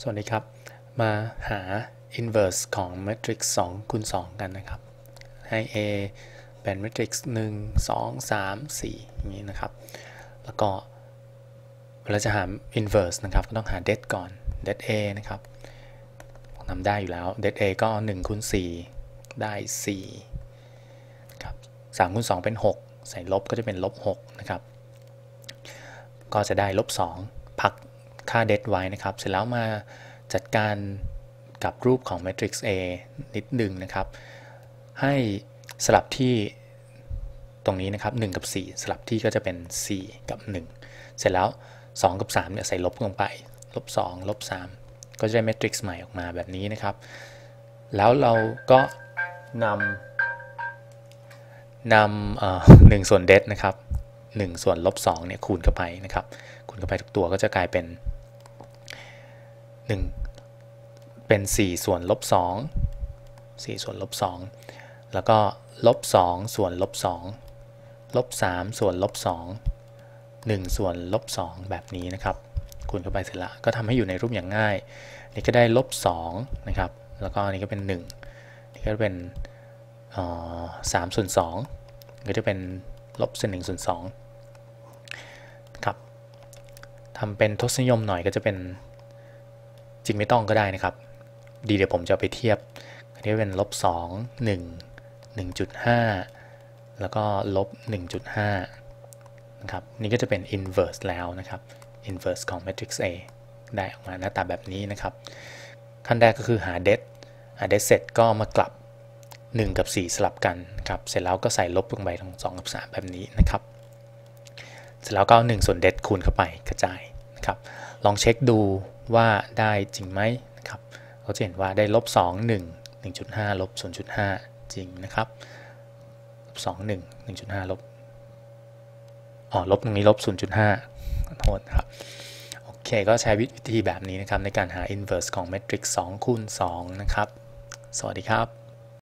สวัสดีครับ มาหา inverse ของ matrix 2คูณ2กันนะครับ ให้ A เป็น matrix 1 2 3 4อย่างนี้นะครับ แล้วก็เวลาจะหา inverse นะครับ ก็ต้องหา det ก่อน det A นะครับทำได้อยู่แล้ว det A ก็1คูณ4ได้4ครับ3คูณ2เป็น 6 ใส่ลบก็จะเป็นลบ6นะครับ ก็จะได้ลบ2พัก ค่า det ไว้นะครับ เสร็จแล้วมาจัดการกับรูปของ matrix A นิดหนึ่งนะครับ ให้สลับที่ตรงนี้นะครับ 1 กับ 4 สลับที่ก็จะเป็น 4 กับ 1 เสร็จแล้ว 2 กับ3เนี่ยใส่ลบลงไป ลบ 2 ลบ 3 ก็จะได้เมทริกซ์ใหม่ออกมาแบบนี้นะครับ แล้วเราก็นำนำหนึ่งส่วนเดดนะครับ 1 ส่วนลบ2เนี่ยคูณเข้าไปนะครับ คูณเข้าไปทุกตัวก็จะกลายเป็น 1 เป็น 4 ส่วนลบ2 4 ส่วนลบ2แล้วก็ลบ2ส่วนลบ2ลบ3ส่วนลบ2 1 ส่วนลบ2แบบนี้นะครับคูณเข้าไปเสร็จละก็ทำให้อยู่ในรูปอย่างง่าย นี่ก็ได้ลบ2นะครับ แล้วก็นี่ก็เป็น 1 นี่ก็เป็นสามส่วน2ก็จะเป็นลบเศษหนึ่งส่วน2ครับทำเป็นทศนิยมหน่อยก็จะเป็น จริงไม่ต้องก็ได้นะครับ ดีเดี๋ยวผมจะไปเทียบอันนี้เป็นลบ2 1 1.5 แล้วก็ลบ 1.5 นะครับ นี่ก็จะเป็น inverse แล้วนะครับ inverse ของ matrix A ได้ออกมาหน้าตาแบบนี้นะครับ ขั้นแรกก็คือหา det หา det เสร็จก็มากลับ 1 กับ 4 สลับกันครับ เสร็จแล้วก็ใส่ลบลงไปทั้ง2กับ 3 แบบนี้นะครับ เสร็จแล้วก็1ส่วน det คูณเข้าไปกระจายนะครับ ลองเช็คดูว่าได้จริงไหมนะครับเราจะเห็นว่าได้ลบ2 1 1.5ลบ0.5 จริงนะครับ2 1 1.5ลบอ๋อลบตรงนี้ลบ 0.5 โทษครับโอเคก็ใช้วิธีแบบนี้นะครับในการหา inverse ของ matrix 2คูณ2นะครับ สวัสดีครับ